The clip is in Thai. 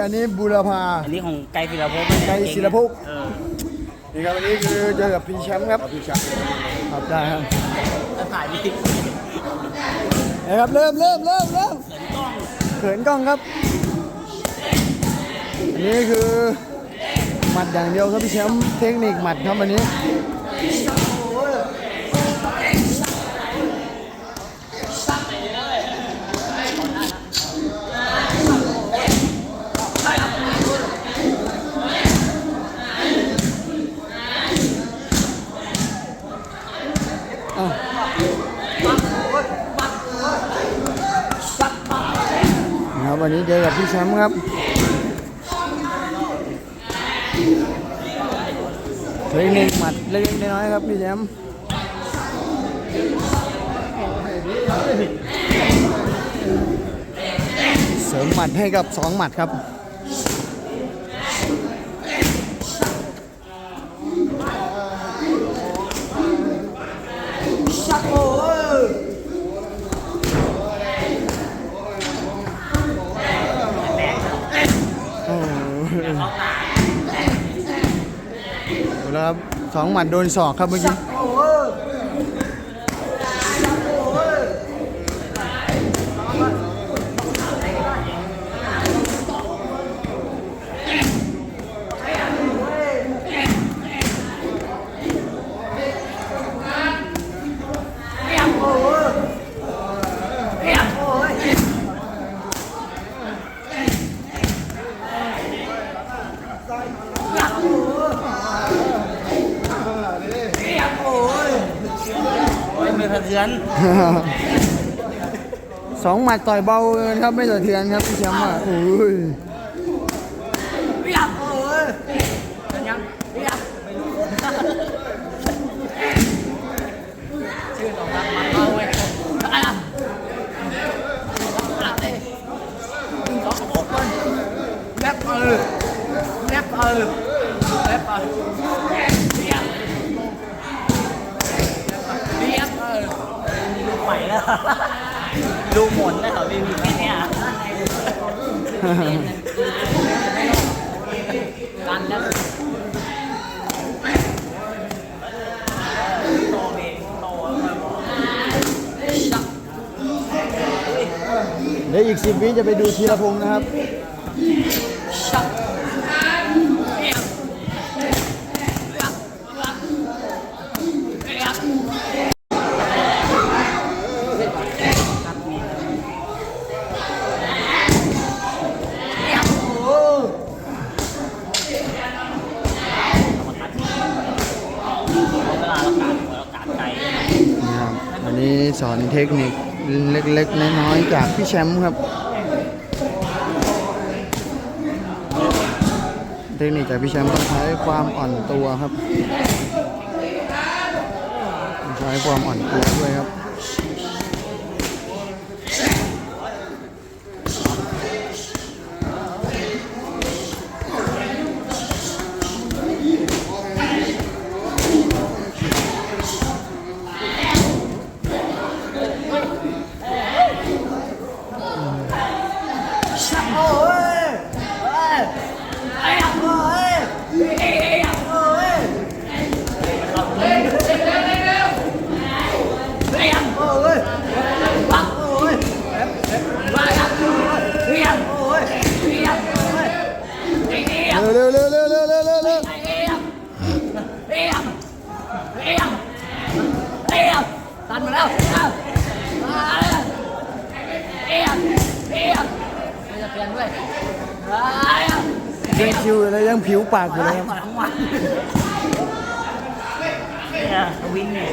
อันนี้บูรพา อันนี้ของไกลศิลภพไกลศิลภพ เออนี่ครับอันนี้คือเจอกับพี่แชมป์ครับพี่แชมป์ครับได้ครับแล้วถ่ายดินะครับเริ่มเริ่มเริ่มเริ่มเขินกล้องครับ อันนี้คือหมัดอย่างเดียวครับพี่แชมป์เทคนิคหมัดครับวันนี้ วันนี้เจอกับพี่แชมป์ครับเทคนิคหมัดเล็กน้อยครับพี่แชมป์เสริมหมัดให้กับสองหมัดครับ แล้วครับสองหมัดโดนศอกครับเมื่อกี้ เทือน สองหมัดต่อยเบาเกินครับไม่สะเทือนครับพี่แชมป์อะโอ้ยยังชื่อของรักมันเอาเว้ยอะไรอะแรปเออแรปเออแรปเออเรียบเรียบเออ มีลูกใหม่แล้วลูหมุนแล้วเหรอพี่มีแค่เนี้ยกันแล้วเดี๋ยวอีกสิบวิจะไปดูธีรพงศ์นะครับาเราการเราการไกลนะครับวันนี้สอนเทคนิคเล็กๆน้อยๆจากพี่แชมป์ครับ เทคนิคจากพี่แชมป์ต้องใช้ความอ่อนตัวครับ ใช้ความอ่อนตัวด้วยครับ mà đâu. Đang chiêu ở đây đang phiếu bạc của em. Win.